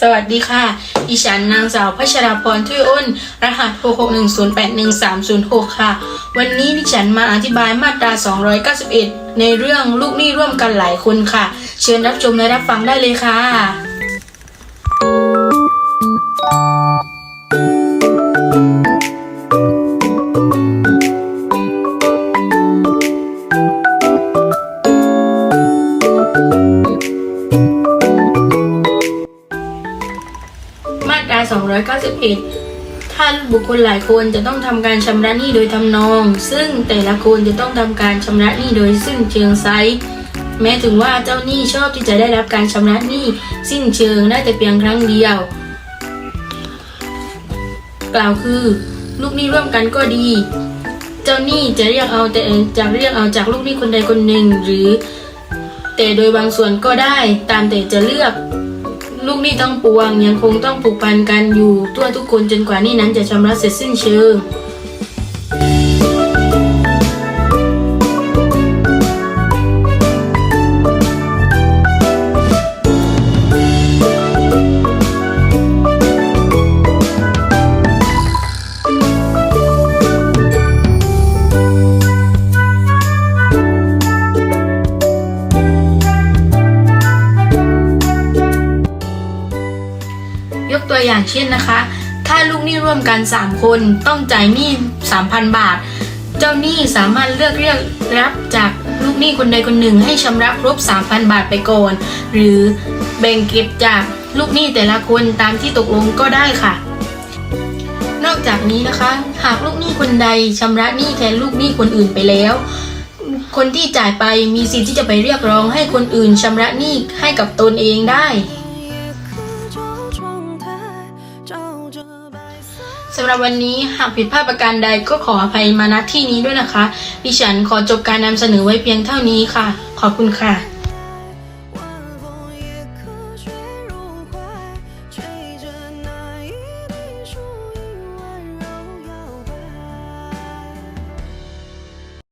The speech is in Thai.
สวัสดีค่ะ ดิฉันนางสาวพัชราพรทุยอ้น รหัส 661081306 ค่ะ วันนี้ดิฉันมาอธิบายมาตรา 291 ในเรื่องลูกหนี้ร่วมกันหลายคนค่ะ เชิญรับชมและรับฟังได้เลยค่ะ มาตรา 291ถ้านบุคคลหลายคนจะต้องทำการชำระหนี้โดยทำนอง ซึ่งแต่ละคนจะต้องทำการชำระหนี้โดยสิ้นเชิงไซส์แม้ถึงว่าเจ้าหนี้ชอบที่จะได้รับการชำระหนี้สิ้นเชิงได้แต่เพียงครั้งเดียว กล่าวคือ ลูกหนี้ร่วมกันก็ดี เจ้าหนี้จะเรียกเอาแต่จะเรียกเอาจากลูกหนี้คนใดคนหนึ่งหรือ แต่โดยบางส่วนก็ได้ตามแต่จะเลือก ลูกหนี้ต้องปวงยังคงต้องผูกพันกันอยู่ทั่วทุกคนจนกว่านี้นั้นจะชำระเสร็จสิ้นเชิง ตัวอย่างเช่นนะคะ ถ้าลูกหนี้ร่วมกัน 3 คนต้องจ่ายหนี้3,000 บาท เจ้าหนี้สามารถเลือกเรียกรับจากลูกหนี้คนใดคนหนึ่งให้ชำระครบ 3,000 บาทไปก่อน หรือแบ่งเก็บจากลูกหนี้แต่ละคนตามที่ตกลงก็ได้ค่ะ นอกจากนี้นะคะ หากลูกหนี้คนใดชำระหนี้แทนลูกหนี้คนอื่นไปแล้วคนที่จ่ายไปมีสิทธิ์ที่จะไปเรียกร้องให้คนอื่นชำระหนี้ให้กับตนเองได้ สำหรับวันนี้หากผิดพลาดประการใดก็ขออภัยมาณที่นี้ด้วยนะคะ ดิฉันขอจบการนำเสนอไว้เพียงเท่านี้ค่ะ ขอบคุณค่ะ